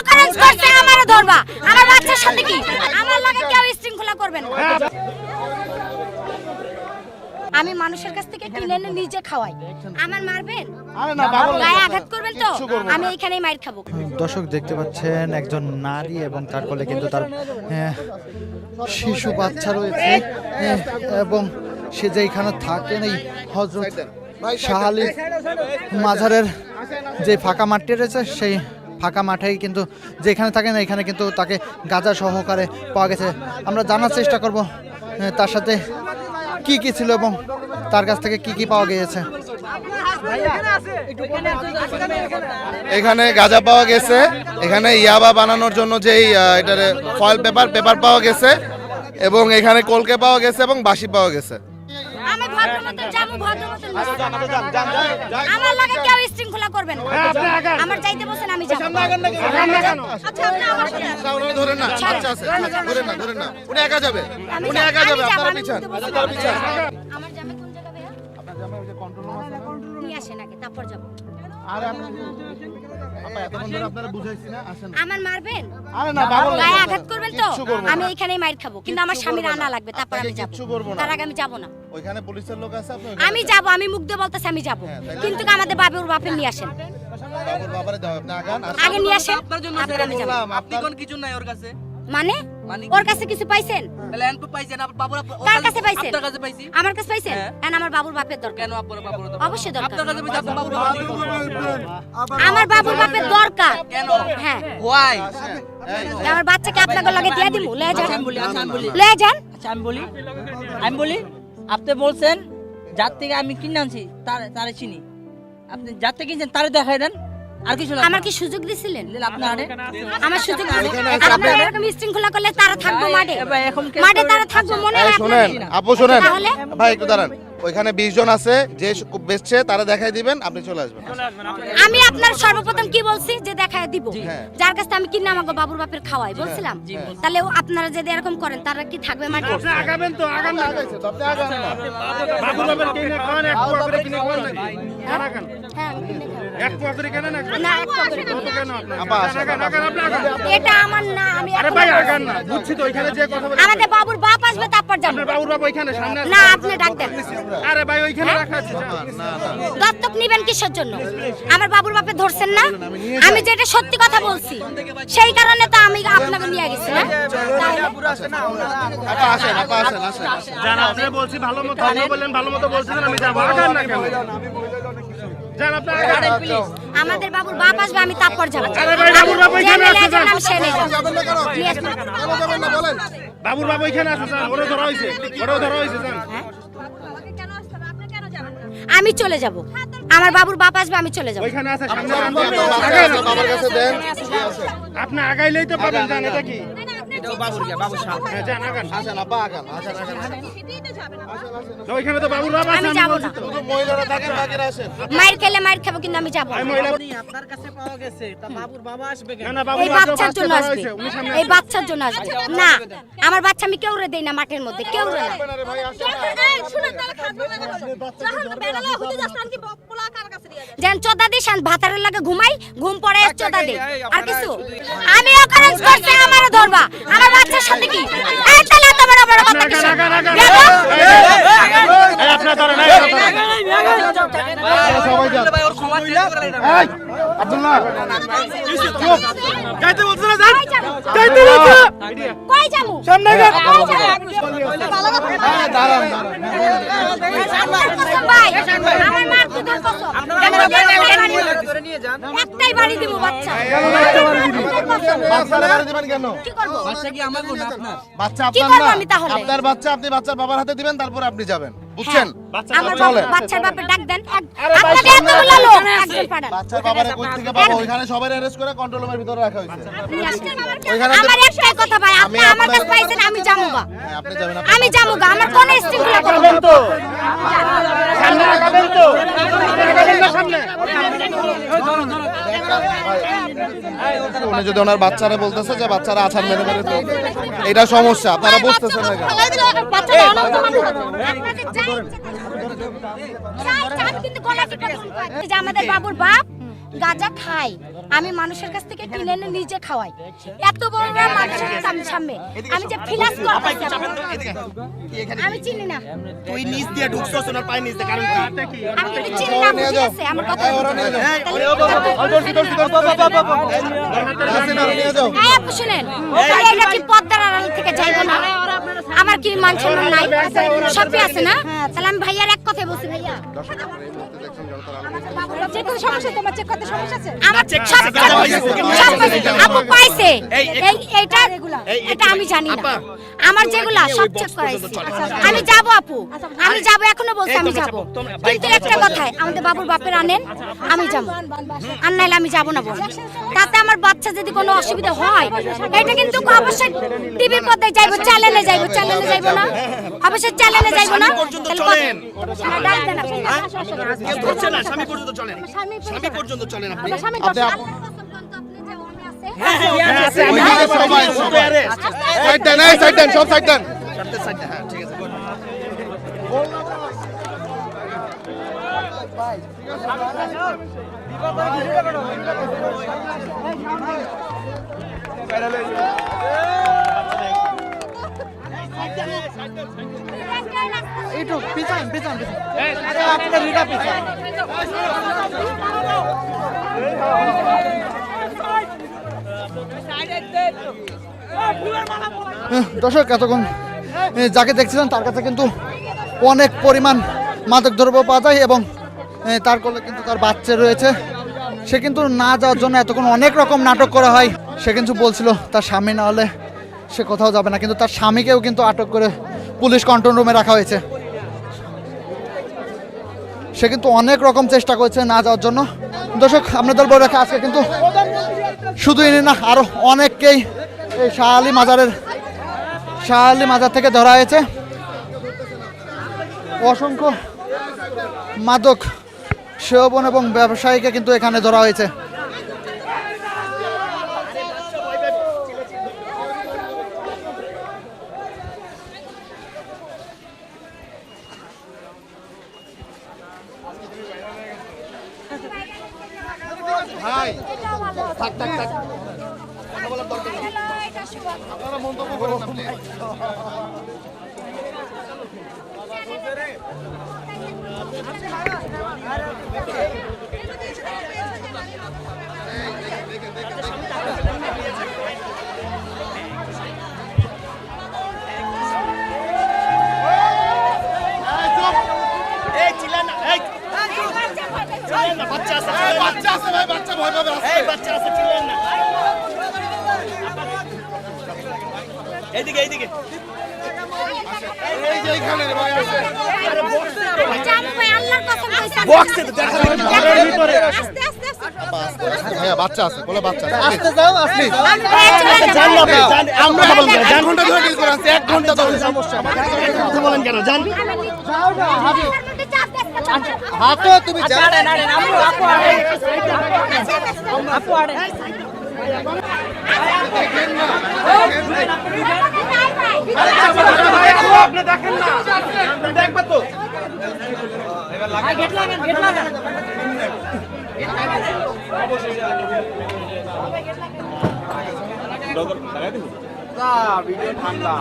Occurrence করছে আমারও ধরবা আমার বাচ্চার সাথে কি? আমার লাগে কেউ শৃঙ্খলা করবেন না। আমি মানুষের কাছ থেকে কিনে এনে নিজে খাওয়াই। আমার মারবেন? গায়ে আঘাত করবেন তো। আমি এখানেই মাইর খাব। দর্শক দেখতে পাচ্ছেন একজন নারী এবং তার কোলে কিন্তু তার শিশু বাচ্চা রয়েছে এবং সে যেখানে থাকেন এই হজরত শাহ আলী মাজারের যে ফাঁকা মাঠটি রয়েছে সেই ফাঁকা মাঠেই কিন্তু যেখানে থাকেন এখানে কিন্তু তাকে গাঁজা সহকারে পাওয়া গেছে। আমরা জানার চেষ্টা করব তার সাথে কি কি ছিল এবং তার কাছ থেকে কি কি পাওয়া গিয়েছে। এখানে গাঁজা পাওয়া গেছে। এখানে ইয়াবা বানানোর জন্য যেই এটার ফয়েল পেপার পেপার পাওয়া গেছে। এবং এখানে কলকে পাওয়া গেছে এবং বাঁশি পাওয়া গেছে। যাব ভদ্র আমার লাগে কেউ শৃঙ্খলা করবেন আমার যাইতে বসেন আমি যাব। আচ্ছা আপনি আমার সাথে আসুন। না, ওনারা ধরেন না। বাচ্চা আছে ধরেন না ধরেন না। উনি একা যাবে। উনি একা যাবে আপনারা পিছান আপনারা পিছান আমার যাবে কোন জায়গা ভাইয়া? নিয়ে আসেন তারপর যাব। না আসেন। আমার মারবেন? আরে না পাগল গায়ে আঘাত করবেন তো? কিচ্ছু করব না। আমি এখানেই মাইর খাব কিন্তু আমার স্বামীর আনা লাগবে তারপর আমি যাব। তার আগে আমি যাব না। ওইখানে পুলিশের লোক আছে আপনি আমি যাব আমি মুখ দিয়ে বলতেছি আমি যাব। হ্যাঁ, কিন্তু আমাদের বাবুর বাপের নিয়ে আসেন। আগে নিয়ে আসেন। আপনার জন্য আমি যাব আপনি কোন কিছু নাই ওর কাছে মানে? ওর কাছে কিছু পাইছেন? তাহলে এনপো পাইছেন আপনার বাবুর কার কাছে পাইছেন? আপনার কাছে পাইছি। আমার কাছে পাইছেন? হ্যাঁ। আমার বাবুর বাপের দরকার। কেন আপনার বাবুর অবশ্যই দরকার। আপনার কাছে পাইছি আপনার বাবুর আমার বাবুর বাপের দরকার। কেন? হ্যাঁ। হোয়াই আমার বাচ্চাকে আপনাকে লাগে দিয়ে দিমু। লয়ে যান। আমি বলি আচ্ছা আমি বলি। লয়ে যান। আচ্ছা আমি বলি আমি বলি আপনি বলছেন যার থেকে আমি কিনে আনছি তার তারে চিনি। আপনি যার থেকে কিনছেন তারে দেখাই দেন। আর কিছু আমার কি সুযোগ দিছিলেন? আপনি আমার সুযোগ আপনারা এরকম শৃঙ্খলা করলে তারা থাকব মাঠে। মাঠে তারা থাকব মনে শুনেন? আপু শুনেন? ভাই একটু দাঁড়ান। ওইখানে বিশ জন আছে যে বেচছে তারা দেখাই দিবেন আপনি চলে আসবেন। আমি আপনার সর্বপ্রথম কি বলছি? যে দেখায় দিব। হ্যাঁ। যার কাছে আমি কিনে আমাকে বাবুর বাপের খাওয়াই বলছিলাম? তাহলে ও আপনারা যদি এরকম করেন তারা কি থাকবে মাঠে? আগাবেন তো আগান না। আগাইছে তো, আপনি আগান না। বাবুর বাবার কিনে খাওয়ান এক করে কিনে খাওয়ান। আগান হ্যাঁ এক না এক কত কেন আপনার? এটা আমার না আমি আরে ভাই আগান না। বুঝছি তো ওইখানে যে কথা বলে আমাদের বাবুর বাপ আসবে তারপর যাব। আপনার বাবুর বাবা ওইখানে সামনে না আপনি ডাক দেন। আরে ভাই ওইখানে রাখা আছে। না না দত্তক নিবেন কিসের জন্য? আমার বাবুর বাপে ধরছেন না? আমি যেটা সত্যি কথা বলছি সেই কারণে তো আমি আপনাকে নিয়ে গেছি না আপা আসেন আপা আসেন আসেন। জান আপনি বলছি ভালো মতো আপনি বললেন ভালো মতো বলছিলেন আমি যাব। আগান না কেন? আমাদের বাবুর বাপ আসবে আমি তারপর যাব। বাবুর বাবা আছে জান ওরে ধরা হয়েছে ওরেও ধরা হয়েছে জান আমি চলে যাব। আমার বাবুর বাপ আসবে আমি চলে যাব। ওইখানে আছে সামনে বাবার কাছে দেন। আপনি আগাইলেই তো পাবেন জান এটা কি? হ্যাঁ জান আগান আসেন আপা আগান আসেন আসেন তো ওইখানে তো বাবুর বাবা আমি আমি না। শুধু মহিলারা থাকেন বাকিরা আসেন মায়ের খেলে মায়ের খাব কিন্তু আমি যাব না। মহিলা আপনার কাছে পাওয়া গেছে তা বাবুর বাবা আসবে না না বাবুর এই বাচ্চার জন্য আসবে এই বাচ্চার জন্য আসবে না আমার বাচ্চা আমি কেউ রে দেই না মাঠের মধ্যে কেউ রে না আরে ভাই আসেন যেন চোদা দিস আর ভাতারের লাগে ঘুমাই ঘুম পড়ে চোদা দে আর কিছু আমি অকারেন্স করছে আমারও ধরবা আমার বাচ্চার সাথে কি এই তাহলে এত বড় বড় কথা আপনার ধরেন। সবাই যান যাইতে বলছো না যান যাইতে বলছো কই? সামনে দাঁড়ান দাঁড়ান আল্লাহর কসম ভাই, আমার মার দুধের কসম। একটাই বাড়ি দিব বাচ্চা। আল্লাহর কসম। বাচ্চারা গাড়ি দিবেন কেন? কি করব? বাচ্চা কি আমার বোন আপনার? বাচ্চা আপনি না। আপনার বাচ্চা আপনি বাচ্চার বাবার হাতে দিবেন তারপর আপনি যাবেন। বুঝছেন? চলে। বাপ- বাচ্চার বাপের ডাক দেন এক- আপনাদের এতগুলো লোক একজন পাঠান। বাচ্চার বাবারে কই থেকে পাবো? ওইখানে সবাই অ্যারেস্ট করে কন্ট্রোল রুমের ভিতরে রাখা হয়েছে। ওইখানে আমার একটাই কথা ভাই আপনি আমি আমার কাছে পাইছেন আমি যামুগা। হ্যাঁ আপনি যাবেন আমি যামুগা। আমার কোন শৃঙ্খলা করবেন তো। সামনে আগাবেন তো। সামনে উনি যদি ওনার বাচ্চারা বলতেছে যে বাচ্চারা আছাড় মেরে মেরে তো এটা সমস্যা। আপনারা বুঝতেছেন না কেন? যে আমাদের বাবুর বাপ গাঁজা খাই আমি মানুষের কাছ থেকে কিনে এনে নিজে খাওয়াই এত বড় বড় মানুষের সামনে আমি যে ফিলাস আমি চিনি না তুই নিচ দিয়ে ঢুকছস ওনার পায়ে দিয়ে কারণ কি আমি কিন্তু চিনি না বুঝে গেছে আমার কথা ওরা নিয়ে যাও তাহলে- এই আপু শুনেন এটা কি পদ্মার আড়াল থেকে যাইবো না আমার কি মান সম্মান নাই সবই আছে না তাহলে আমি ভাইয়ার এক কথাই বলছি ভাইয়া চেক করতে সমস্যা তোমার চেক করতে সমস্যা আছে? আমার চেক সব করতে গাঁজা পাইছে। সব পাইছে। আপু পাইছে। এই, এই এটা এটা আমি জানি না। আমার যেগুলা সব চেক করাইছি আমি যাব আপু। আমি যাব এখনও বলছি আমি যাব। কিন্তু একটা কথাই আমাদের বাবুর বাপের আনেন আমি যাব। আর নাইলে আমি যাব না বল তাতে আমার বাচ্চা যদি কোনো অসুবিধা হয় এটা কিন্তু অবশ্যই টিভির পর্দায় যাইবো চ্যানেলে যাইবো চ্যানেলে যাইবো না। অবশ্যই চ্যানেলে যাইবো না। তাহলে। না, ডাক দেন আপনি। কেউ ধরছে না স্বামী পর্যন্ত চলেন স্বামী পর্যন্ত চলেন আপনি আপনি আপ- হ্যাঁ, ওইখানে সবাই সবাই সাইড দেন এই সাইড দেন সব সাইড দেন চারটে সাইডে হ্যাঁ ঠিক আছে একটু পিছান পিছান পিছান। আপনার রিটা পিছান। দর্শক এতক্ষণ যাকে দেখছিলেন তার কাছে কিন্তু অনেক পরিমাণ মাদক দ্রব্য পাওয়া যায় এবং তার কোলে কিন্তু তার বাচ্চা রয়েছে। সে কিন্তু না যাওয়ার জন্য এতক্ষণ অনেক রকম নাটক করা হয়। সে কিন্তু বলছিল তার স্বামী না হলে সে কোথাও যাবে না। কিন্তু তার স্বামীকেও কিন্তু আটক করে পুলিশ কন্ট্রোল রুমে রাখা হয়েছে। সে কিন্তু অনেক রকম চেষ্টা করেছে না যাওয়ার জন্য। দর্শক আপনাদের বলে রাখা আজকে কিন্তু শুধু ইনি না আরও অনেককেই এই শাহ আলী মাজারের শাহ আলী মাজার থেকে ধরা হয়েছে। অসংখ্য মাদক, সেবন এবং ব্যবসায়ীকে কিন্তু এখানে ধরা হয়েছে। ভাই। থাক থাক থাক। আপনারা মন্তব্য করেন না আস্তে ভাইয়া বাচ্চা আছে কোলে বাচ্চা আসতে যাও আমরা? এক ঘণ্টা ধরে ডিল করে আছি এক ঘণ্টা ধরে সমস্যা কথা বলেন কেন জান তুমি আপু, আপু, আপু, ভিডিও ঠান্ডা।